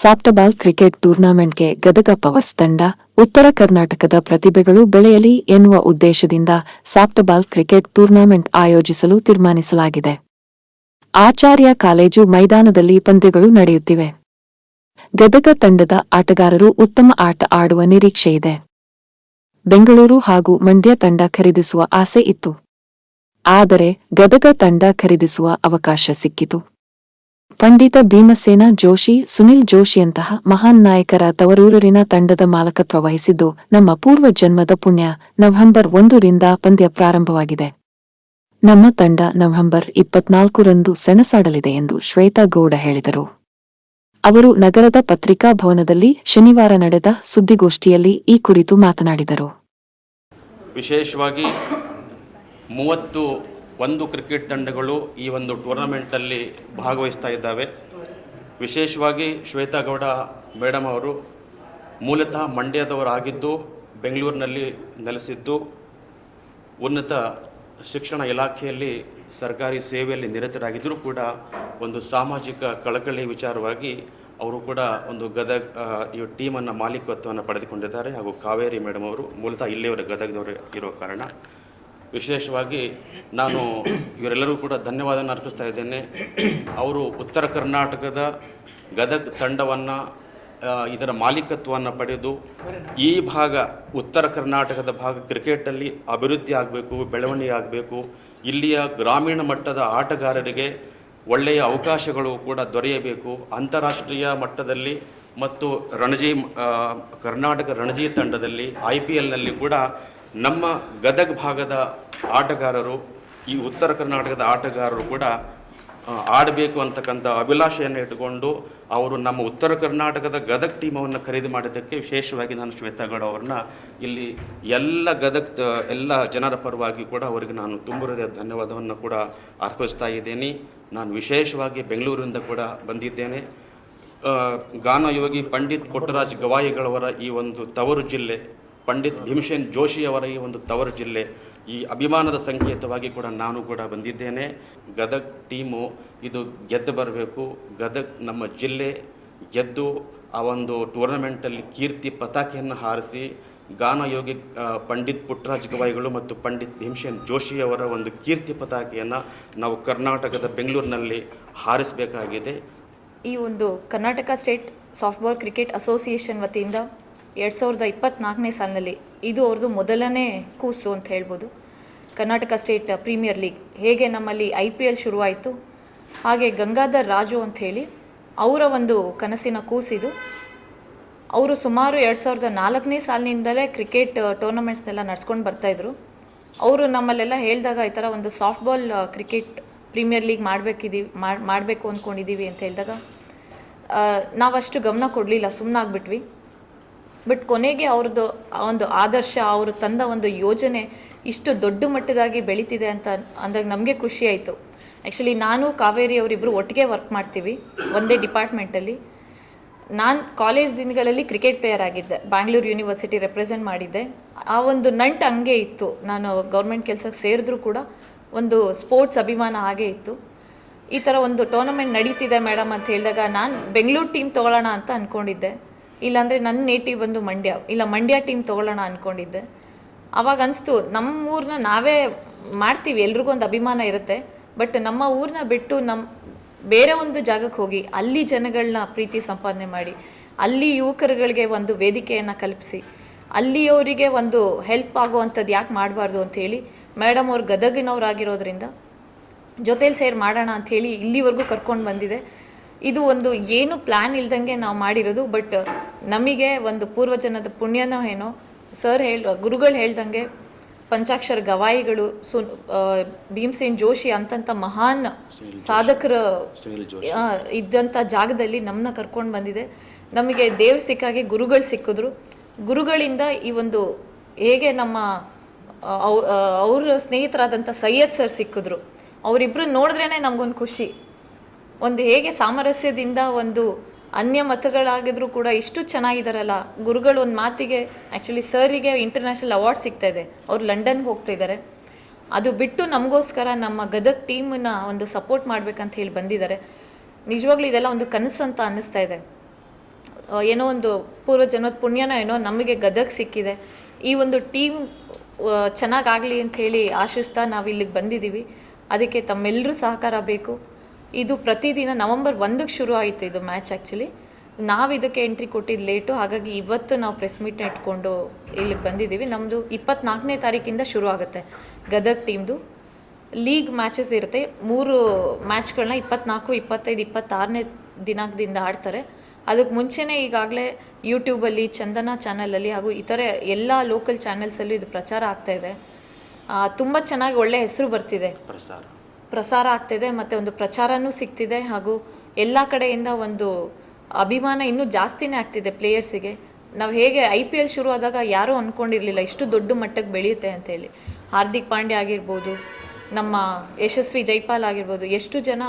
ಸಾಫ್ಟಬಾಲ್ cricket ಟೂರ್ನಾಮೆಂಟ್ಗೆ Gadag powers ತಂಡ ಉತ್ತರ ಕರ್ನಾಟಕದ ಪ್ರತಿಭೆಗಳು ಬೆಳೆಯಲಿ ಎನ್ನುವ ಉದ್ದೇಶದಿಂದ ಸಾಫ್ಟಬಾಲ್ ಕ್ರಿಕೆಟ್ ಟೂರ್ನಮೆಂಟ್ ಆಯೋಜಿಸಲು ತೀರ್ಮಾನಿಸಲಾಗಿದೆ. ಆಚಾರ್ಯ ಕಾಲೇಜು ಮೈದಾನದಲ್ಲಿ ಪಂದ್ಯಗಳು ನಡೆಯುತ್ತಿವೆ. ಗದಗ ತಂಡದ ಆಟಗಾರರು ಉತ್ತಮ ಆಟ ಆಡುವ ನಿರೀಕ್ಷೆಯಿದೆ ಬೆಂಗಳೂರು ಹಾಗೂ ಮಂಡ್ಯ ತಂಡ ಖರೀದಿಸುವ ಆಸೆ ಇತ್ತು. ಆದರೆ ಗದಗ ತಂಡ ಖರೀದಿಸುವ ಅವಕಾಶ ಸಿಕ್ಕಿತು. ಪಂಡಿತ ಭೀಮಸೇನ ಜೋಶಿ, ಸುನಿಲ್ ಜೋಶಿಯಂತಹ ಮಹಾನ್ ನಾಯಕರ ತವರೂರಿನ ತಂಡದ ಮಾಲಕತ್ವ ವಹಿಸಿದ್ದು ನಮ್ಮ ಪೂರ್ವ ಜನ್ಮದ ಪುಣ್ಯ. ನವೆಂಬರ್ ಒಂದರಿಂದ ಪಂದ್ಯ ಪ್ರಾರಂಭವಾಗಿದೆ. ನಮ್ಮ ತಂಡ ನವೆಂಬರ್ ಇಪ್ಪತ್ನಾಲ್ಕರಂದು ಸೆಣಸಾಡಲಿದೆ ಎಂದು ಶ್ವೇತಾ ಗೌಡ ಹೇಳಿದರು. ಅವರು ನಗರದ ಪತ್ರಿಕಾ ಭವನದಲ್ಲಿ ಶನಿವಾರ ನಡೆದ ಸುದ್ದಿಗೋಷ್ಠಿಯಲ್ಲಿ ಈ ಕುರಿತು ಮಾತನಾಡಿದರು. ವಿಶೇಷವಾಗಿ ಮೂವತ್ತು ಒಂದು ಕ್ರಿಕೆಟ್ ತಂಡಗಳು ಈ ಒಂದು ಟೂರ್ನಮೆಂಟಲ್ಲಿ ಭಾಗವಹಿಸ್ತಾ ಇದ್ದಾವೆ. ವಿಶೇಷವಾಗಿ ಶ್ವೇತಾ ಗೌಡ ಮೇಡಮ್ ಅವರು ಮೂಲತಃ ಮಂಡ್ಯದವರಾಗಿದ್ದು ಬೆಂಗಳೂರಿನಲ್ಲಿ ನೆಲೆಸಿದ್ದು, ಉನ್ನತ ಶಿಕ್ಷಣ ಇಲಾಖೆಯಲ್ಲಿ ಸರ್ಕಾರಿ ಸೇವೆಯಲ್ಲಿ ನಿರತರಾಗಿದ್ದರೂ ಕೂಡ ಒಂದು ಸಾಮಾಜಿಕ ಕಳಕಳಿ ವಿಚಾರವಾಗಿ ಅವರು ಕೂಡ ಒಂದು ಗದಗ ಈ ಟೀಮನ್ನು ಮಾಲೀಕತ್ವವನ್ನು ಪಡೆದುಕೊಂಡಿದ್ದಾರೆ. ಹಾಗೂ ಕಾವೇರಿ ಮೇಡಮ್ ಅವರು ಮೂಲತಃ ಇಲ್ಲಿಯವರ ಗದಗದವರು ಇರೋ ಕಾರಣ. ವಿಶೇಷವಾಗಿ ನಾನು ಇವರೆಲ್ಲರೂ ಕೂಡ ಧನ್ಯವಾದವನ್ನು ಅರ್ಪಿಸ್ತಾ ಇದ್ದೇನೆ. ಅವರು ಉತ್ತರ ಕರ್ನಾಟಕದ ಗದಗ ತಂಡವನ್ನು ಇದರ ಮಾಲೀಕತ್ವವನ್ನು ಪಡೆದು ಈ ಭಾಗ ಉತ್ತರ ಕರ್ನಾಟಕದ ಭಾಗ ಕ್ರಿಕೆಟಲ್ಲಿ ಅಭಿವೃದ್ಧಿ ಆಗಬೇಕು, ಬೆಳವಣಿಗೆ ಆಗಬೇಕು. ಇಲ್ಲಿಯ ಗ್ರಾಮೀಣ ಮಟ್ಟದ ಆಟಗಾರರಿಗೆ ಒಳ್ಳೆಯ ಅವಕಾಶಗಳು ಕೂಡ ದೊರೆಯಬೇಕು. ಅಂತಾರಾಷ್ಟ್ರೀಯ ಮಟ್ಟದಲ್ಲಿ ಮತ್ತು ರಣಜಿ ಕರ್ನಾಟಕ ರಣಜಿ ತಂಡದಲ್ಲಿ, ಐ ಪಿ ಎಲ್ನಲ್ಲಿ ಕೂಡ ನಮ್ಮ ಗದಗ ಭಾಗದ ಆಟಗಾರರು, ಈ ಉತ್ತರ ಕರ್ನಾಟಕದ ಆಟಗಾರರು ಕೂಡ ಆಡಬೇಕು ಅಂತಕ್ಕಂಥ ಅಭಿಲಾಷೆಯನ್ನು ಇಟ್ಟುಕೊಂಡು ಅವರು ನಮ್ಮ ಉತ್ತರ ಕರ್ನಾಟಕದ ಗದಗ ಟೀಮವನ್ನು ಖರೀದಿ ಮಾಡಿದ್ದಕ್ಕೆ ವಿಶೇಷವಾಗಿ ನಾನು ಶ್ವೇತಾಗೌಡ ಅವ್ರನ್ನ ಇಲ್ಲಿ ಎಲ್ಲ ಗದಗ ಎಲ್ಲ ಜನರ ಪರವಾಗಿ ಕೂಡ ಅವರಿಗೆ ನಾನು ತುಂಬ ಧನ್ಯವಾದವನ್ನು ಕೂಡ ಅರ್ಪಿಸ್ತಾ ಇದ್ದೇನೆ. ನಾನು ವಿಶೇಷವಾಗಿ ಬೆಂಗಳೂರಿಂದ ಕೂಡ ಬಂದಿದ್ದೇನೆ. ಗಾನಯೋಗಿ ಪಂಡಿತ್ ಪುಟ್ಟರಾಜ್ ಗವಾಯಿಗಳವರ ಈ ಒಂದು ತವರು ಜಿಲ್ಲೆ ಪಂಡಿತ್ ಭೀಮಸೇನ್ ಜೋಶಿಯವರ ಈ ಒಂದು ತವರು ಜಿಲ್ಲೆ, ಈ ಅಭಿಮಾನದ ಸಂಕೇತವಾಗಿ ಕೂಡ ನಾನು ಕೂಡ ಬಂದಿದ್ದೇನೆ. ಗದಗ್ ಟೀಮು ಇದು ಗೆದ್ದು ಬರಬೇಕು. ಗದಗ್ ನಮ್ಮ ಜಿಲ್ಲೆ ಗೆದ್ದು ಆ ಒಂದು ಟೂರ್ನಮೆಂಟಲ್ಲಿ ಕೀರ್ತಿ ಪತಾಕೆಯನ್ನು ಹಾರಿಸಿ ಗಾನಯೋಗಿ ಪಂಡಿತ್ ಪುಟ್ಟರಾಜ್ ಗವಾಯಿಗಳು ಮತ್ತು ಪಂಡಿತ್ ಭೀಮಸೇನ್ ಜೋಶಿಯವರ ಒಂದು ಕೀರ್ತಿ ಪತಾಕೆಯನ್ನು ನಾವು ಕರ್ನಾಟಕದ ಬೆಂಗಳೂರಿನಲ್ಲಿ ಹಾರಿಸಬೇಕಾಗಿದೆ. ಈ ಒಂದು Karnataka state softball cricket association ವತಿಯಿಂದ ಎರಡು ಸಾವಿರದ ಇಪ್ಪತ್ನಾಲ್ಕನೇ ಸಾಲಿನಲ್ಲಿ ಇದು ಅವ್ರದ್ದು ಮೊದಲನೇ ಕೂಸು ಅಂತ ಹೇಳ್ಬೋದು. ಕರ್ನಾಟಕ ಸ್ಟೇಟ್ ಪ್ರೀಮಿಯರ್ ಲೀಗ್ ಹೇಗೆ ನಮ್ಮಲ್ಲಿ ಐ ಪಿ ಎಲ್ ಶುರುವಾಯಿತು ಹಾಗೆ ಗಂಗಾಧರ್ ರಾಜು ಅಂತ ಹೇಳಿ ಅವರ ಒಂದು ಕನಸಿನ ಕೂಸಿದು. ಅವರು ಸುಮಾರು ಎರಡು ಸಾವಿರದ ನಾಲ್ಕನೇ ಸಾಲಿನಿಂದಲೇ ಕ್ರಿಕೆಟ್ ಟೂರ್ನಮೆಂಟ್ಸ್ನೆಲ್ಲ ನಡ್ಸ್ಕೊಂಡು ಬರ್ತಾಯಿದ್ರು ಅವರು ನಮ್ಮಲ್ಲೆಲ್ಲ ಹೇಳಿದಾಗ ಈ ಥರ ಒಂದು ಸಾಫ್ಟ್ಬಾಲ್ ಕ್ರಿಕೆಟ್ ಪ್ರೀಮಿಯರ್ ಲೀಗ್ ಮಾಡಬೇಕಿದ್ದೀವಿ ಮಾಡಬೇಕು ಅಂದ್ಕೊಂಡಿದ್ದೀವಿ ಅಂತ ಹೇಳಿದಾಗ ಆ, ನಾವಷ್ಟು ಗಮನ ಕೊಡಲಿಲ್ಲ ಸುಮ್ಮನಾಗ್ಬಿಟ್ವಿ ಬಟ್ ಕೊನೆಗೆ ಅವ್ರದ್ದು ಒಂದು ಆದರ್ಶ, ಅವರು ತಂದ ಒಂದು ಯೋಜನೆ ಇಷ್ಟು ದೊಡ್ಡ ಮಟ್ಟದಾಗಿ ಬೆಳೀತಿದೆ ಅಂತ ಅಂದಾಗ ನಮಗೆ ಖುಷಿ ಆಯಿತು. ಆ್ಯಕ್ಚುಲಿ ನಾನು, ಕಾವೇರಿ ಅವರಿಬ್ಬರು ಒಟ್ಟಿಗೆ ವರ್ಕ್ ಮಾಡ್ತೀವಿ ಒಂದೇ ಡಿಪಾರ್ಟ್ಮೆಂಟಲ್ಲಿ ನಾನು ಕಾಲೇಜ್ ದಿನಗಳಲ್ಲಿ ಕ್ರಿಕೆಟ್ ಪ್ಲೇಯರ್ ಆಗಿದ್ದೆ ಬ್ಯಾಂಗ್ಳೂರು ಯೂನಿವರ್ಸಿಟಿ ರೆಪ್ರೆಸೆಂಟ್ ಮಾಡಿದ್ದೆ. ಆ ಒಂದು ನಂಟು ಹಂಗೆ ಇತ್ತು. ನಾನು ಗೌರ್ಮೆಂಟ್ ಕೆಲಸಕ್ಕೆ ಸೇರಿದ್ರೂ ಕೂಡ ಒಂದು ಸ್ಪೋರ್ಟ್ಸ್ ಅಭಿಮಾನ ಹಾಗೆ ಇತ್ತು. ಈ ಥರ ಒಂದು ಟೂರ್ನಮೆಂಟ್ ನಡೀತಿದೆ ಮೇಡಮ್ ಅಂತ ಹೇಳಿದಾಗ ನಾನು ಬೆಂಗಳೂರು ಟೀಮ್ ತೊಗೊಳ್ಳೋಣ ಅಂತ ಅಂದ್ಕೊಂಡಿದ್ದೆ ಇಲ್ಲಾಂದರೆ ನನ್ನ ನೇಟಿವ್ ಬಂದು ಮಂಡ್ಯ, ಇಲ್ಲ ಮಂಡ್ಯ ಟೀಮ್ ತೊಗೊಳ್ಳೋಣ ಅಂದ್ಕೊಂಡಿದ್ದೆ ಅವಾಗ ಅನಿಸ್ತು ನಮ್ಮ ಊರನ್ನ ನಾವೇ ಮಾಡ್ತೀವಿ, ಎಲ್ರಿಗೂ ಒಂದು ಅಭಿಮಾನ ಇರುತ್ತೆ. ಬಟ್ ನಮ್ಮ ಊರನ್ನ ಬಿಟ್ಟು ನಮ್ಮ ಬೇರೆ ಒಂದು ಜಾಗಕ್ಕೆ ಹೋಗಿ, ಅಲ್ಲಿ ಜನಗಳನ್ನ ಪ್ರೀತಿ ಸಂಪಾದನೆ ಮಾಡಿ, ಅಲ್ಲಿ ಯುವಕರುಗಳಿಗೆ ಒಂದು ವೇದಿಕೆಯನ್ನು ಕಲ್ಪಿಸಿ ಅಲ್ಲಿಯವರಿಗೆ ಒಂದು ಹೆಲ್ಪ್ ಆಗುವಂಥದ್ದು ಯಾಕೆ ಮಾಡಬಾರ್ದು ಅಂಥೇಳಿ ಮೇಡಮ್ ಅವ್ರು ಗದಗಿನವರಾಗಿರೋದ್ರಿಂದ ಜೊತೇಲಿ ಸೇರಿ ಮಾಡೋಣ ಅಂಥೇಳಿ ಇಲ್ಲಿವರೆಗೂ ಕರ್ಕೊಂಡು ಬಂದಿದೆ. ಇದು ಒಂದು ಏನು ಪ್ಲ್ಯಾನ್ ಇಲ್ದಂಗೆ ನಾವು ಮಾಡಿರೋದು ಬಟ್ ನಮಗೆ ಒಂದು ಪೂರ್ವಜನದ ಪುಣ್ಯನೋ ಏನೋ ಸರ್ ಹೇಳ ಗುರುಗಳು ಹೇಳ್ದಂಗೆ ಪಂಚಾಕ್ಷರ ಗವಾಯಿಗಳು ಸು ಭೀಮಸೇನ್ ಜೋಶಿ ಅಂತಂಥ ಮಹಾನ್ ಸಾಧಕರ ಇದ್ದಂಥ ಜಾಗದಲ್ಲಿ ನಮ್ಮನ್ನ ಕರ್ಕೊಂಡು ಬಂದಿದೆ. ನಮಗೆ ದೇವ್ರು ಸಿಕ್ಕಾಗೆ ಗುರುಗಳು ಸಿಕ್ಕಿದ್ರು. ಗುರುಗಳಿಂದ ಈ ಒಂದು ಹೇಗೆ ನಮ್ಮ ಅವ್ರ ಸ್ನೇಹಿತರಾದಂಥ ಸೈಯದ್ ಸರ್ ಸಿಕ್ಕಿದ್ರು. ಅವರಿಬ್ಬರು ನೋಡಿದ್ರೇ ನಮಗೊಂದು ಖುಷಿ. ಒಂದು ಹೇಗೆ ಸಾಮರಸ್ಯದಿಂದ ಒಂದು ಅನ್ಯ ಮತಗಳಾಗಿದ್ರು ಕೂಡ ಇಷ್ಟು ಚೆನ್ನಾಗಿದ್ದಾರಲ್ಲ ಗುರುಗಳು ಒಂದು ಮಾತಿಗೆ ಆ್ಯಕ್ಚುಲಿ ಸರಿಗೆ ಇಂಟರ್ನ್ಯಾಷನಲ್ ಅವಾರ್ಡ್ ಸಿಗ್ತಾ ಇದೆ. ಅವ್ರು ಲಂಡನ್ಗೆ ಹೋಗ್ತಾ ಇದ್ದಾರೆ ಅದು ಬಿಟ್ಟು ನಮಗೋಸ್ಕರ ನಮ್ಮ ಗದಗ್ ಟೀಮನ್ನು ಒಂದು ಸಪೋರ್ಟ್ ಮಾಡ್ಬೇಕಂತ ಹೇಳಿ ಬಂದಿದ್ದಾರೆ ನಿಜವಾಗ್ಲೂ ಇದೆಲ್ಲ ಒಂದು ಕನಸು ಅಂತ ಅನ್ನಿಸ್ತಾ ಇದೆ. ಏನೋ ಒಂದು ಪೂರ್ವ ಜನ್ಮದ ಪುಣ್ಯನ ಏನೋ ನಮಗೆ ಗದಗ್ ಸಿಕ್ಕಿದೆ. ಈ ಒಂದು ಟೀಮ್ ಚೆನ್ನಾಗಾಗಲಿ ಅಂತ ಹೇಳಿ ಆಶಿಸ್ತಾ ನಾವು ಇಲ್ಲಿಗೆ ಬಂದಿದ್ದೀವಿ ಅದಕ್ಕೆ ತಮ್ಮೆಲ್ಲರೂ ಸಹಕಾರ ಬೇಕು. ಇದು ಪ್ರತಿದಿನ ನವಂಬರ್ ಒಂದಕ್ಕೆ ಶುರು ಆಯಿತು ಇದು ಮ್ಯಾಚ್ ಆ್ಯಕ್ಚುಲಿ ನಾವು ಇದಕ್ಕೆ ಎಂಟ್ರಿ ಕೊಟ್ಟಿದ್ದು ಲೇಟು ಹಾಗಾಗಿ ಇವತ್ತು ನಾವು ಪ್ರೆಸ್ ಮೀಟ್ನ ಇಟ್ಕೊಂಡು ಇಲ್ಲಿಗೆ ಬಂದಿದ್ದೀವಿ ನಮ್ಮದು ಇಪ್ಪತ್ನಾಲ್ಕನೇ ತಾರೀಕಿಂದ ಶುರು ಆಗುತ್ತೆ ಗದಗ್ ಟೀಮ್ದು ಲೀಗ್ ಮ್ಯಾಚಸ್ ಇರುತ್ತೆ. ಮೂರು ಮ್ಯಾಚ್ಗಳನ್ನ ಇಪ್ಪತ್ನಾಲ್ಕು, ಇಪ್ಪತ್ತೈದು, ಇಪ್ಪತ್ತಾರನೇ ದಿನಾಂಕದಿಂದ ಆಡ್ತಾರೆ. ಅದಕ್ಕೆ ಮುಂಚೆನೇ ಈಗಾಗಲೇ ಯೂಟ್ಯೂಬಲ್ಲಿ ಚಂದನ ಚಾನಲಲ್ಲಿ ಹಾಗೂ ಇತರೆ ಎಲ್ಲ ಲೋಕಲ್ ಚಾನೆಲ್ಸಲ್ಲೂ ಇದು ಪ್ರಚಾರ ಆಗ್ತಾ ಇದೆ. ತುಂಬ ಚೆನ್ನಾಗಿ ಒಳ್ಳೆಯ ಹೆಸರು ಬರ್ತಿದೆ. ಪ್ರಸಾರ. ಪ್ರಸಾರ ಆಗ್ತಿದೆ, ಮತ್ತು ಒಂದು ಪ್ರಚಾರನೂ ಸಿಗ್ತಿದೆ, ಹಾಗೂ ಎಲ್ಲ ಕಡೆಯಿಂದ ಒಂದು ಅಭಿಮಾನ ಇನ್ನೂ ಜಾಸ್ತಿನೇ ಆಗ್ತಿದೆ ಪ್ಲೇಯರ್ಸಿಗೆ. ನಾವು ಹೇಗೆ ಐ ಪಿ ಎಲ್ ಶುರು ಆದಾಗ ಯಾರೂ ಅಂದ್ಕೊಂಡಿರಲಿಲ್ಲ ಇಷ್ಟು ದೊಡ್ಡ ಮಟ್ಟಕ್ಕೆ ಬೆಳೆಯುತ್ತೆ ಅಂತೇಳಿ. ಹಾರ್ದಿಕ್ ಪಾಂಡ್ಯ ಆಗಿರ್ಬೋದು, ನಮ್ಮ ಯಶಸ್ವಿ ಜೈಪಾಲ್ ಆಗಿರ್ಬೋದು, ಎಷ್ಟು ಜನ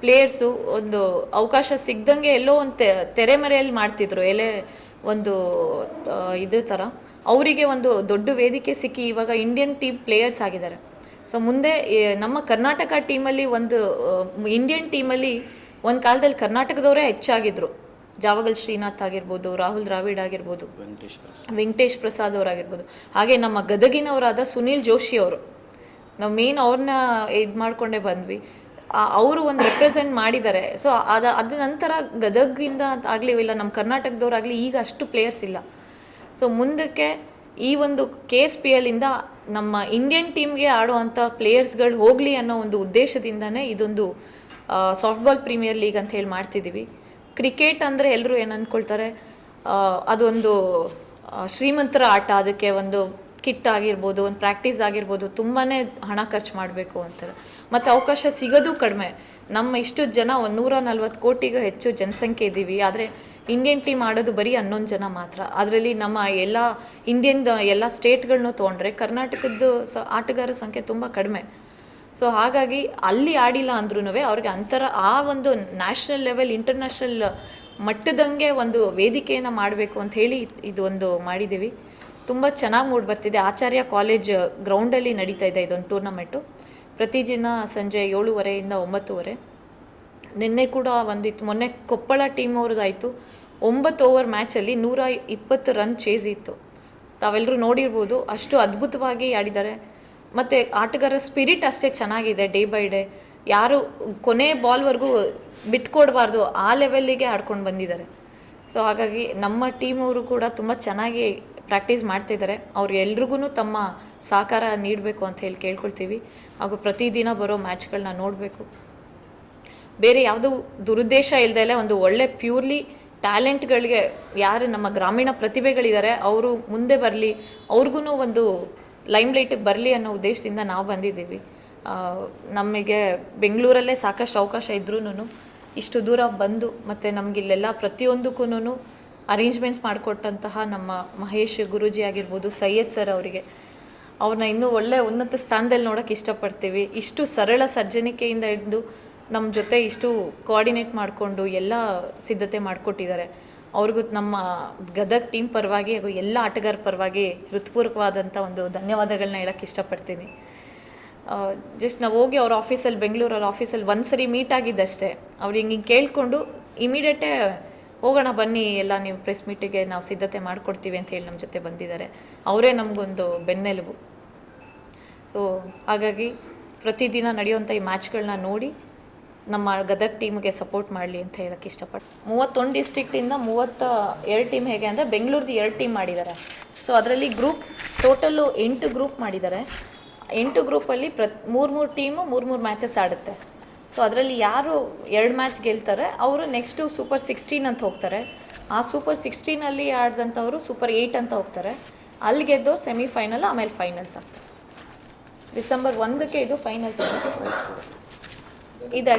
ಪ್ಲೇಯರ್ಸು ಒಂದು ಅವಕಾಶ ಸಿಗ್ದಂಗೆ ಎಲ್ಲೋ ಒಂದು ತೆ- ತೆರೆಮರೆಯಲ್ಲಿ ಮಾಡ್ತಿದ್ರು. ಎಲೆ ಒಂದು ಇದು ಥರ ಅವರಿಗೆ ಒಂದು ದೊಡ್ಡ ವೇದಿಕೆ ಸಿಕ್ಕಿ ಇವಾಗ ಇಂಡಿಯನ್ ಟೀಮ್ ಪ್ಲೇಯರ್ಸ್ ಆಗಿದ್ದಾರೆ. ಸೊ ಮುಂದೆ ನಮ್ಮ ಕರ್ನಾಟಕ ಟೀಮಲ್ಲಿ ಒಂದು ಇಂಡಿಯನ್ ಟೀಮಲ್ಲಿ ಒಂದು ಕಾಲದಲ್ಲಿ ಕರ್ನಾಟಕದವರೇ ಹೆಚ್ಚಾಗಿದ್ರು. ಜಾವಗಲ್ ಶ್ರೀನಾಥ್ ಆಗಿರ್ಬೋದು ರಾಹುಲ್ ದ್ರಾವಿಡ್ ಆಗಿರ್ಬೋದು ವೆಂಕಟೇಶ್ ಪ್ರಸಾದ್. ಅವರಾಗಿರ್ಬೋದು ಹಾಗೆ ನಮ್ಮ ಗದಗಿನವರಾದ ಸುನೀಲ್ ಜೋಶಿ ಅವರು. ನಾವು ಮೇನ್ ಅವ್ರನ್ನ ಇದು ಮಾಡ್ಕೊಂಡೇ ಬಂದ್ವಿ. ಅವರು ಒಂದು ರೆಪ್ರೆಸೆಂಟ್ ಮಾಡಿದ್ದಾರೆ. ಸೊ ಅದ ಅದ ನಂತರ ಗದಗಿಂದ ಆಗಲಿ ಇಲ್ಲ ನಮ್ಮ ಕರ್ನಾಟಕದವ್ರಾಗಲಿ ಈಗ ಅಷ್ಟು ಪ್ಲೇಯರ್ಸ್ ಇಲ್ಲ. ಸೊ ಮುಂದಕ್ಕೆ ಈ ಒಂದು ಕೆ ಎಸ್ ಪಿ ಎಲ್ಲಿಂದ ನಮ್ಮ ಇಂಡಿಯನ್ ಟೀಮ್ಗೆ ಆಡುವಂಥ ಪ್ಲೇಯರ್ಸ್ಗಳು ಹೋಗಲಿ ಅನ್ನೋ ಒಂದು ಉದ್ದೇಶದಿಂದನೇ ಇದೊಂದು ಸಾಫ್ಟ್ಬಾಲ್ ಪ್ರೀಮಿಯರ್ ಲೀಗ್ ಅಂತ ಹೇಳಿ ಮಾಡ್ತಿದ್ದೀವಿ ಕ್ರಿಕೆಟ್ ಅಂದರೆ ಎಲ್ಲರೂ ಏನು ಅಂದ್ಕೊಳ್ತಾರೆ ಅದೊಂದು ಶ್ರೀಮಂತರ ಆಟ, ಅದಕ್ಕೆ ಒಂದು ಕಿಟ್ ಆಗಿರ್ಬೋದು, ಒಂದು ಪ್ರಾಕ್ಟೀಸ್ ಆಗಿರ್ಬೋದು ತುಂಬಾ ಹಣ ಖರ್ಚು ಮಾಡಬೇಕು ಅಂತಾರೆ. ಮತ್ತು ಅವಕಾಶ ಸಿಗೋದು ಕಡಿಮೆ. ನಮ್ಮ ಇಷ್ಟು ಜನ ಒಂದು ನೂರ ನಲ್ವತ್ತು ಕೋಟಿಗೂ ಹೆಚ್ಚು ಜನಸಂಖ್ಯೆ ಇದ್ದೀವಿ ಆದರೆ ಇಂಡಿಯನ್ ಟೀಮ್ ಆಡೋದು ಬರೀ ಹನ್ನೊಂದು ಜನ ಮಾತ್ರ. ಅದರಲ್ಲಿ ನಮ್ಮ ಎಲ್ಲ ಇಂಡಿಯನ್ ಎಲ್ಲ ಸ್ಟೇಟ್ಗಳನ್ನೂ ತೊಗೊಂಡ್ರೆ ಕರ್ನಾಟಕದ ಸ ಆಟಗಾರರ ಸಂಖ್ಯೆ ತುಂಬ ಕಡಿಮೆ. ಸೊ ಹಾಗಾಗಿ ಅಲ್ಲಿ ಆಡಿಲ್ಲ ಅಂದ್ರೂ ಅವ್ರಿಗೆ ಅಂತರ ಆ ಒಂದು ನ್ಯಾಷನಲ್ ಲೆವೆಲ್ ಇಂಟರ್ನ್ಯಾಷನಲ್ ಮಟ್ಟದಂಗೆ ಒಂದು ವೇದಿಕೆಯನ್ನು ಮಾಡಬೇಕು ಅಂತ ಹೇಳಿ ಇದೊಂದು ಮಾಡಿದ್ದೀವಿ ತುಂಬ ಚೆನ್ನಾಗಿ ಮೂಡ್ ಬರ್ತಿದೆ. ಆಚಾರ್ಯ ಕಾಲೇಜ್ ಗ್ರೌಂಡಲ್ಲಿ ನಡೀತಾ ಇದೆ ಇದೊಂದು ಟೂರ್ನಮೆಂಟು ಪ್ರತಿದಿನ ಸಂಜೆ ಏಳುವರೆಯಿಂದ ಒಂಬತ್ತುವರೆ. ನಿನ್ನೆ ಕೂಡ ಒಂದಿತ್ತು. ಮೊನ್ನೆ ಕೊಪ್ಪಳ ಟೀಮ್ ಅವ್ರದ್ದಾಯಿತು ಒಂಬತ್ತು ಓವರ್ ಮ್ಯಾಚಲ್ಲಿ ನೂರ ಇಪ್ಪತ್ತು ರನ್ ಚೇಸ್ ಇತ್ತು. ತಾವೆಲ್ಲರೂ ನೋಡಿರ್ಬೋದು, ಅಷ್ಟು ಅದ್ಭುತವಾಗಿ ಆಡಿದ್ದಾರೆ. ಮತ್ತು ಆಟಗಾರರ ಸ್ಪಿರಿಟ್ ಅಷ್ಟೇ ಚೆನ್ನಾಗಿದೆ ಡೇ ಬೈ ಡೇ ಯಾರು ಕೊನೆ ಬಾಲ್ವರೆಗೂ ಬಿಟ್ಕೊಡ್ಬಾರ್ದು, ಆ ಲೆವೆಲ್ಲಿಗೆ ಆಡ್ಕೊಂಡು ಬಂದಿದ್ದಾರೆ. ಸೊ ಹಾಗಾಗಿ ನಮ್ಮ ಟೀಮ್ ಅವರು ಕೂಡ ತುಂಬ ಚೆನ್ನಾಗಿ ಪ್ರಾಕ್ಟೀಸ್ ಮಾಡ್ತಿದ್ದಾರೆ ಅವ್ರು ಎಲ್ರಿಗೂ ತಮ್ಮ ಸಹಕಾರ ನೀಡಬೇಕು ಅಂತ ಹೇಳಿ ಕೇಳ್ಕೊಳ್ತೀವಿ. ಹಾಗೂ ಪ್ರತಿದಿನ ಬರೋ ಮ್ಯಾಚ್ಗಳನ್ನ ನೋಡಬೇಕು. ಬೇರೆ ಯಾವುದೂ ದುರುದ್ದೇಶ ಇಲ್ಲದೆ ಒಂದು ಒಳ್ಳೆ ಪ್ಯೂರ್ಲಿ ಟ್ಯಾಲೆಂಟ್ಗಳಿಗೆ ಯಾರು ನಮ್ಮ ಗ್ರಾಮೀಣ ಪ್ರತಿಭೆಗಳಿದ್ದಾರೆ, ಅವರು ಮುಂದೆ ಬರಲಿ ಅವ್ರಿಗೂ ಒಂದು ಲೈಮ್ಲೈಟಿಗೆ ಬರಲಿ ಅನ್ನೋ ಉದ್ದೇಶದಿಂದ ನಾವು ಬಂದಿದ್ದೀವಿ. ನಮಗೆ ಬೆಂಗಳೂರಲ್ಲೇ ಸಾಕಷ್ಟು ಅವಕಾಶ ಇದ್ರೂ ಇಷ್ಟು ದೂರ ಬಂದು ಮತ್ತು ನಮ್ಗೆ ಇಲ್ಲೆಲ್ಲ ಪ್ರತಿಯೊಂದಕ್ಕೂ ಅರೇಂಜ್ಮೆಂಟ್ಸ್ ಮಾಡಿಕೊಟ್ಟಂತಹ ನಮ್ಮ ಮಹೇಶ್ ಗುರೂಜಿ ಆಗಿರ್ಬೋದು, ಸೈಯದ್ ಸರ್ ಅವರಿಗೆ, ಅವ್ರನ್ನ ಇನ್ನೂ ಒಳ್ಳೆ ಉನ್ನತ ಸ್ಥಾನದಲ್ಲಿ ನೋಡೋಕ್ಕೆ ಇಷ್ಟಪಡ್ತೀವಿ. ಇಷ್ಟು ಸರಳ ಸರ್ಜನಿಕೆಯಿಂದ ಹಿಡಿದು ನಮ್ಮ ಜೊತೆ ಇಷ್ಟು ಕೋಆರ್ಡಿನೇಟ್ ಮಾಡಿಕೊಂಡು ಎಲ್ಲ ಸಿದ್ಧತೆ ಮಾಡಿಕೊಟ್ಟಿದ್ದಾರೆ. ಅವ್ರಿಗೂ ನಮ್ಮ ಗದಗ್ ಟೀಮ್ ಪರವಾಗಿ ಹಾಗೂ ಎಲ್ಲ ಆಟಗಾರ ಪರವಾಗಿ ಹೃತ್ಪೂರ್ವಕವಾದಂಥ ಒಂದು ಧನ್ಯವಾದಗಳನ್ನ ಹೇಳಕ್ಕೆ ಇಷ್ಟಪಡ್ತೀನಿ. ಜಸ್ಟ್ ನಾವು ಹೋಗಿ ಅವ್ರ ಆಫೀಸಲ್ಲಿ ಬೆಂಗಳೂರು ಅವ್ರ ಆಫೀಸಲ್ಲಿ ಒಂದು ಸರಿ ಮೀಟ್ ಆಗಿದ್ದಷ್ಟೇ. ಅವ್ರು ಹಿಂಗೆ ಹಿಂಗೆ ಕೇಳಿಕೊಂಡು ಇಮಿಡಿಯೇಟೇ ಹೋಗೋಣ ಬನ್ನಿ, ಎಲ್ಲ ನೀವು ಪ್ರೆಸ್ ಮೀಟಿಗೆ ನಾವು ಸಿದ್ಧತೆ ಮಾಡಿಕೊಡ್ತೀವಿ ಅಂತ ಹೇಳಿ ನಮ್ಮ ಜೊತೆ ಬಂದಿದ್ದಾರೆ. ಅವರೇ ನಮಗೊಂದು ಬೆನ್ನೆಲುಬು. ಸೊ ಹಾಗಾಗಿ ಪ್ರತಿದಿನ ನಡೆಯುವಂಥ ಈ ಮ್ಯಾಚ್ಗಳನ್ನ ನೋಡಿ ನಮ್ಮ ಗದಗ್ ಟೀಮ್ಗೆ ಸಪೋರ್ಟ್ ಮಾಡಲಿ ಅಂತ ಹೇಳಕ್ಕೆ ಇಷ್ಟಪಟ್ಟು ಮೂವತ್ತೊಂದು ಡಿಸ್ಟ್ರಿಕ್ಟಿಂದ ಮೂವತ್ತ ಎರಡು ಟೀಮ್ ಹೇಗೆ ಅಂದರೆ ಬೆಂಗಳೂರ್ದು ಎರಡು ಟೀಮ್ ಮಾಡಿದ್ದಾರೆ ಸೊ ಅದರಲ್ಲಿ ಗ್ರೂಪ್ ಟೋಟಲ್ಲು ಎಂಟು ಗ್ರೂಪ್ ಮಾಡಿದ್ದಾರೆ ಎಂಟು ಗ್ರೂಪಲ್ಲಿ ಪ್ರತಿ ಮೂರು ಮೂರು ಟೀಮು ಮೂರು ಮೂರು ಮ್ಯಾಚಸ್ ಆಡುತ್ತೆ. ಸೊ ಅದರಲ್ಲಿ ಯಾರು ಎರಡು ಮ್ಯಾಚ್ ಗೆಲ್ತಾರೆ, ಅವರು ನೆಕ್ಸ್ಟು ಸೂಪರ್ ಸಿಕ್ಸ್ಟೀನ್ ಅಂತ ಹೋಗ್ತಾರೆ. ಆ ಸೂಪರ್ ಸಿಕ್ಸ್ಟೀನಲ್ಲಿ ಆಡಿದಂಥವ್ರು ಸೂಪರ್ ಏಯ್ಟ್ ಅಂತ ಹೋಗ್ತಾರೆ. ಅಲ್ಲಿ ಗೆದ್ದವ್ರು ಸೆಮಿಫೈನಲ್ ಆಮೇಲೆ ಫೈನಲ್ಸ್ ಆಗ್ತಾರೆ ಡಿಸೆಂಬರ್ ಒಂದಕ್ಕೆ ಇದು ಫೈನಲ್ಸ್ ಇದು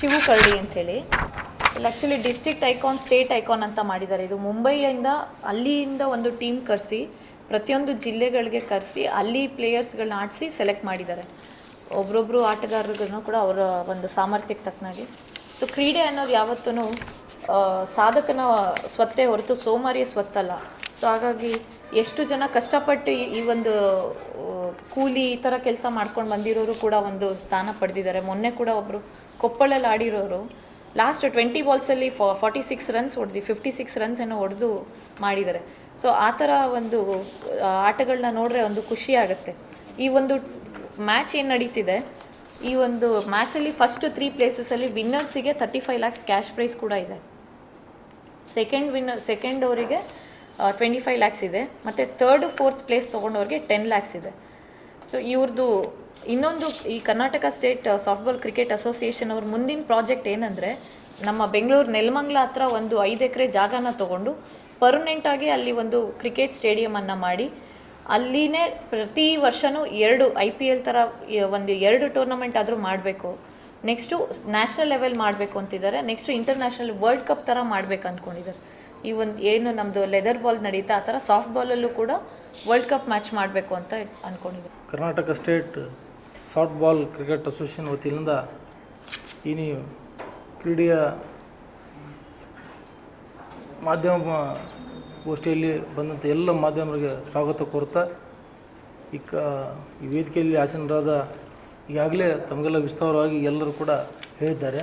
ಶಿವು ಕರಡಿ ಅಂಥೇಳಿ ಇಲ್ಲಿ actually district icon state icon ಅಂತ ಮಾಡಿದ್ದಾರೆ. ಇದು ಮುಂಬೈಯಿಂದ ಅಲ್ಲಿಯಿಂದ ಒಂದು ಟೀಮ್ ಕರೆಸಿ, ಪ್ರತಿಯೊಂದು ಜಿಲ್ಲೆಗಳಿಗೆ ಕರೆಸಿ, ಅಲ್ಲಿ ಪ್ಲೇಯರ್ಸ್ಗಳನ್ನ ಆಡಿಸಿ ಸೆಲೆಕ್ಟ್ ಮಾಡಿದ್ದಾರೆ. ಒಬ್ರೊಬ್ಬರು ಆಟಗಾರರಿಗೂ ಕೂಡ ಅವರ ಒಂದು ಸಾಮರ್ಥ್ಯಕ್ಕೆ ತಕ್ಕನಾಗಿ ಸೊ ಕ್ರೀಡೆ ಅನ್ನೋದು ಯಾವತ್ತೂ ಸಾಧಕನ ಸ್ವತ್ತೇ ಹೊರತು ಸೋಮಾರಿಯ ಸ್ವತ್ತಲ್ಲ. ಸೊ ಹಾಗಾಗಿ ಎಷ್ಟು ಜನ ಕಷ್ಟಪಟ್ಟು ಈ- ಒಂದು ಕೂಲಿ ಈ ಥರ ಕೆಲಸ ಮಾಡ್ಕೊಂಡು ಬಂದಿರೋರು ಕೂಡ ಒಂದು ಸ್ಥಾನ ಪಡೆದಿದ್ದಾರೆ. ಮೊನ್ನೆ ಕೂಡ ಒಬ್ಬರು ಕೊಪ್ಪಳಲ್ಲಿ ಆಡಿರೋರು. ಲಾಸ್ಟ್ ಟ್ವೆಂಟಿ ಬಾಲ್ಸಲ್ಲಿ ಫಾರ್ಟಿ ಸಿಕ್ಸ್ ರನ್ಸ್ ಹೊಡೆದು ಫಿಫ್ಟಿ ಸಿಕ್ಸ್ ರನ್ಸ್ ಏನೋ ಹೊಡೆದು ಮಾಡಿದ್ದಾರೆ. ಸೊ ಆ ಥರ ಒಂದು ಆಟಗಳನ್ನ ನೋಡಿದ್ರೆ ಒಂದು ಖುಷಿ ಆಗುತ್ತೆ. ಈ ಒಂದು ಮ್ಯಾಚ್ ಏನು ನಡೀತಿದೆ, ಈ ಒಂದು ಮ್ಯಾಚಲ್ಲಿ ಫಸ್ಟ್ ತ್ರೀ ಪ್ಲೇಸಸಲ್ಲಿ ವಿನ್ನರ್ಸಿಗೆ thirty five lakhs cash prize ಕೂಡ ಇದೆ. ಸೆಕೆಂಡ್ ವಿನ್ನರ್ ಸೆಕೆಂಡ್ ಅವರಿಗೆ ಟ್ವೆಂಟಿ ಫೈವ್ ಲ್ಯಾಕ್ಸ್ ಇದೆ. ಮತ್ತು ತರ್ಡ್ ಫೋರ್ತ್ ಪ್ಲೇಸ್ ತೊಗೊಂಡವ್ರಿಗೆ ಟೆನ್ ಲ್ಯಾಕ್ಸ್ ಇದೆ. ಸೊ ಇವ್ರದ್ದು ಇನ್ನೊಂದು ಈ Karnataka state softball cricket association ಅವ್ರ ಮುಂದಿನ ಪ್ರಾಜೆಕ್ಟ್ ಏನಂದರೆ, ನಮ್ಮ ಬೆಂಗಳೂರು ನೆಲಮಂಗ್ಲ ಹತ್ರ ಒಂದು ಐದು ಎಕರೆ ಜಾಗನ ತೊಗೊಂಡು ಪರ್ಮನೆಂಟಾಗಿ ಅಲ್ಲಿ ಒಂದು ಕ್ರಿಕೆಟ್ ಸ್ಟೇಡಿಯಮನ್ನು ಮಾಡಿ, ಅಲ್ಲಿನೇ ಪ್ರತಿ ವರ್ಷವೂ ಎರಡು ಐ ಪಿ ಎಲ್ ಥರ ಒಂದು ಎರಡು ಟೂರ್ನಮೆಂಟ್ ಆದರೂ ಮಾಡಬೇಕು. ನೆಕ್ಸ್ಟು ನ್ಯಾಷನಲ್ ಲೆವೆಲ್ ಮಾಡಬೇಕು ಅಂತಿದ್ದಾರೆ. ನೆಕ್ಸ್ಟು ಇಂಟರ್ನ್ಯಾಷನಲ್ ವರ್ಲ್ಡ್ ಕಪ್ ಥರ ಮಾಡ್ಬೇಕು ಅಂದ್ಕೊಂಡಿದ್ದಾರೆ ಈ ಒಂದು ಏನು ನಮ್ಮದು ಲೆದರ್ ಬಾಲ್ ನಡೀತಾ, ಆ ಥರ ಸಾಫ್ಟ್ ಬಾಲಲ್ಲೂ ಕೂಡ ವರ್ಲ್ಡ್ ಕಪ್ ಮ್ಯಾಚ್ ಮಾಡಬೇಕು ಅಂತ ಅಂದ್ಕೊಂಡಿದ್ದೆ Karnataka state softball cricket association ವತಿಯಿಂದ ನೀವು ಕ್ರೀಡೆಯ ಮಾಧ್ಯಮ ಗೋಷ್ಠಿಯಲ್ಲಿ ಬಂದಂಥ ಎಲ್ಲ ಮಾಧ್ಯಮರಿಗೆ ಸ್ವಾಗತ ಕೋರ್ತಾ, ಈ ಕ, ಈ ವೇದಿಕೆಯಲ್ಲಿ ಆಸೀನರಾದ ಈಗಾಗಲೇ ತಮಗೆಲ್ಲ ವಿಸ್ತಾರವಾಗಿ ಎಲ್ಲರೂ ಕೂಡ ಹೇಳಿದ್ದಾರೆ.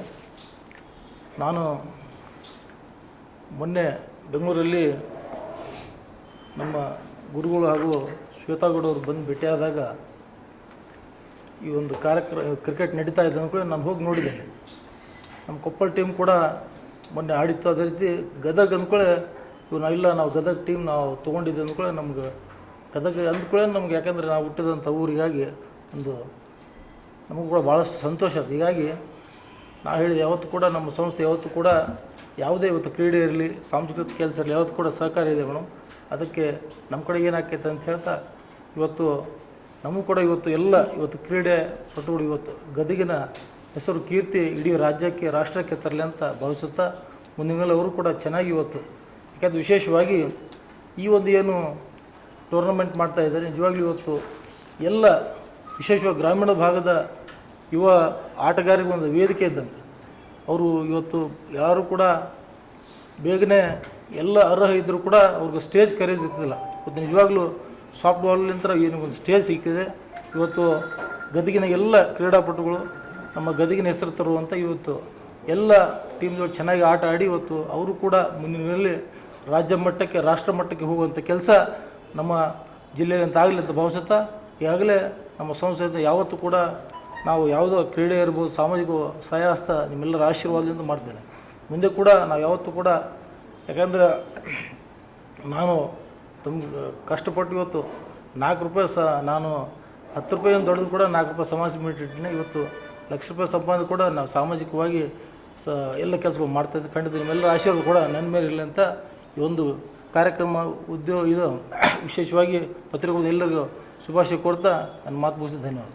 ನಾನು ಮೊನ್ನೆ ಬೆಂಗಳೂರಲ್ಲಿ ನಮ್ಮ ಗುರುಗಳು ಹಾಗೂ ಶ್ವೇತಾಗೌಡವ್ರು ಬಂದು ಭೇಟಿಯಾದಾಗ ಈ ಒಂದು ಕಾರ್ಯಕ್ರಮ ಕ್ರಿಕೆಟ್ ನಡೀತಾ ಇದೆ ಅಂದ್ಕೊಳ್ಳಿ ನಾನು ಹೋಗಿ ನೋಡಿದ್ದೇನೆ. ನಮ್ಮ ಕೊಪ್ಪಳ ಟೀಮ್ ಕೂಡ ಮೊನ್ನೆ ಆಡಿತ್ತು. ಅದೇ ರೀತಿ ಗದಗ ಅಂದ್ಕೊಳ್ಳೆ ಇವು ನಾವಿಲ್ಲ, ನಾವು ಗದಗ ಟೀಮ್ ನಾವು ತೊಗೊಂಡಿದ್ದೆ ಅಂದ್ಕೊಳ್ಳೆ ನಮ್ಗೆ ಗದಗ ಅಂದ್ಕೊಳ್ಳೆ ನಮ್ಗೆ ಯಾಕಂದರೆ ನಾವು ಹುಟ್ಟಿದಂಥ ಊರಿಗಾಗಿ ಒಂದು ನಮಗೂ ಕೂಡ ಭಾಳಷ್ಟು ಸಂತೋಷ. ಅದು ಹೀಗಾಗಿ ನಾವು ಹೇಳಿದ, ಯಾವತ್ತೂ ಕೂಡ ನಮ್ಮ ಸಂಸ್ಥೆ ಯಾವತ್ತೂ ಕೂಡ ಯಾವುದೇ ಇವತ್ತು ಕ್ರೀಡೆ ಇರಲಿ, ಸಾಂಸ್ಕೃತಿಕ ಕೆಲಸ ಇರಲಿ, ಯಾವುದು ಕೂಡ ಸಹಕಾರ ಇದೆ ಮೇಡಮ್. ಅದಕ್ಕೆ ನಮ್ಮ ಕಡೆ ಏನಾಕೈತೆ ಅಂತ ಹೇಳ್ತಾ, ಇವತ್ತು ನಮಗೂ ಕೂಡ ಇವತ್ತು ಎಲ್ಲ ಇವತ್ತು ಕ್ರೀಡೆ ಪಟುಗಳು ಇವತ್ತು ಗದಗಿನ ಹೆಸರು ಕೀರ್ತಿ ಇಡೀ ರಾಜ್ಯಕ್ಕೆ, ರಾಷ್ಟ್ರಕ್ಕೆ ತರಲಿ ಅಂತ ಭಾವಿಸುತ್ತಾ, ಮುಂದಿನ ಅವರು ಕೂಡ ಚೆನ್ನಾಗಿ ಇವತ್ತು, ಯಾಕಂದ್ರೆ ವಿಶೇಷವಾಗಿ ಈ ಒಂದು ಏನು ಟೂರ್ನಮೆಂಟ್ ಮಾಡ್ತಾ ಇದ್ದಾರೆ, ನಿಜವಾಗ್ಲೂ ಇವತ್ತು ಎಲ್ಲ ವಿಶೇಷವಾಗಿ ಗ್ರಾಮೀಣ ಭಾಗದ ಯುವ ಆಟಗಾರರಿಗೆ ಒಂದು ವೇದಿಕೆ ಇದ್ದಂಗೆ ಅವರು ಇವತ್ತು ಯಾರು ಕೂಡ ಬೇಗನೆ ಎಲ್ಲ ಅರ್ಹ ಇದ್ದರೂ ಕೂಡ ಅವ್ರಿಗೆ ಸ್ಟೇಜ್ ಕರೇಜ್ ಇರ್ತಿಲ್ಲ. ಇವತ್ತು ನಿಜವಾಗ್ಲೂ ಸಾಫ್ಟ್ ಬಾಲ್ನಿಂದ ಒಂದು ಸ್ಟೇಜ್ ಸಿಕ್ಕಿದೆ. ಇವತ್ತು ಗದಗಿನ ಎಲ್ಲ ಕ್ರೀಡಾಪಟುಗಳು ನಮ್ಮ ಗದಗಿನ ಹೆಸರು ತರುವಂಥ ಇವತ್ತು ಎಲ್ಲ ಟೀಮ್ಗಳು ಚೆನ್ನಾಗಿ ಆಟ ಆಡಿ ಇವತ್ತು ಅವರು ಕೂಡ ಮುಂದಿನ ದಿನಗಳಲ್ಲಿ ರಾಜ್ಯ ಮಟ್ಟಕ್ಕೆ, ರಾಷ್ಟ್ರ ಮಟ್ಟಕ್ಕೆ ಹೋಗುವಂಥ ಕೆಲಸ ನಮ್ಮ ಜಿಲ್ಲೆಯಲ್ಲಿ ಅಂತ ಆಗಲಿ ಅಂತ ಭಾವಿಸುತ್ತಾ ಈಗಾಗಲೇ ನಮ್ಮ ಸಂಸ್ಥೆಯಿಂದ ಯಾವತ್ತೂ ಕೂಡ ನಾವು ಯಾವುದೋ ಕ್ರೀಡೆ ಇರ್ಬೋದು, ಸಾಮಾಜಿಕ ಸಹಾಯಹಸ್ತ ನಿಮ್ಮೆಲ್ಲರ ಆಶೀರ್ವಾದದಿಂದ ಮಾಡ್ತೇನೆ. ಮುಂದೆ ಕೂಡ ನಾವು ಯಾವತ್ತೂ ಕೂಡ, ಯಾಕಂದರೆ ನಾನು ತುಂಬ ಕಷ್ಟಪಟ್ಟು ಇವತ್ತು ನಾಲ್ಕು ರೂಪಾಯಿ ಸ, ನಾನು ಹತ್ತು ರೂಪಾಯಿ ಒಂದು ದೊಡ್ಡದು ಕೂಡ ನಾಲ್ಕು ರೂಪಾಯಿ ಸಮಾಜ ಮೀಟಿಟ್ಟಿನಿ ಇವತ್ತು ಲಕ್ಷ ರೂಪಾಯಿ ಸಂಪಾದನೆ ಕೂಡ ನಾವು ಸಾಮಾಜಿಕವಾಗಿ ಸ, ಎಲ್ಲ ಕೆಲಸಗಳು ಮಾಡ್ತಾಯಿದ್ದೆ ಖಂಡಿತ ನಿಮ್ಮೆಲ್ಲರ ಆಶೀರ್ವಾದ ಕೂಡ ನನ್ನ ಮೇಲೆ ಇರಲಿ ಅಂತ ಈ ಒಂದು ಕಾರ್ಯಕ್ರಮ ಉದ್ಯೋಗ ಇದು ವಿಶೇಷವಾಗಿ ಪತ್ರಿಕೆಗಳು ಎಲ್ಲರಿಗೂ ಶುಭಾಶಯ ಕೊಡ್ತಾ ನನ್ನ ಮಾತು ಮುಗಿಸಿ ಧನ್ಯವಾದ.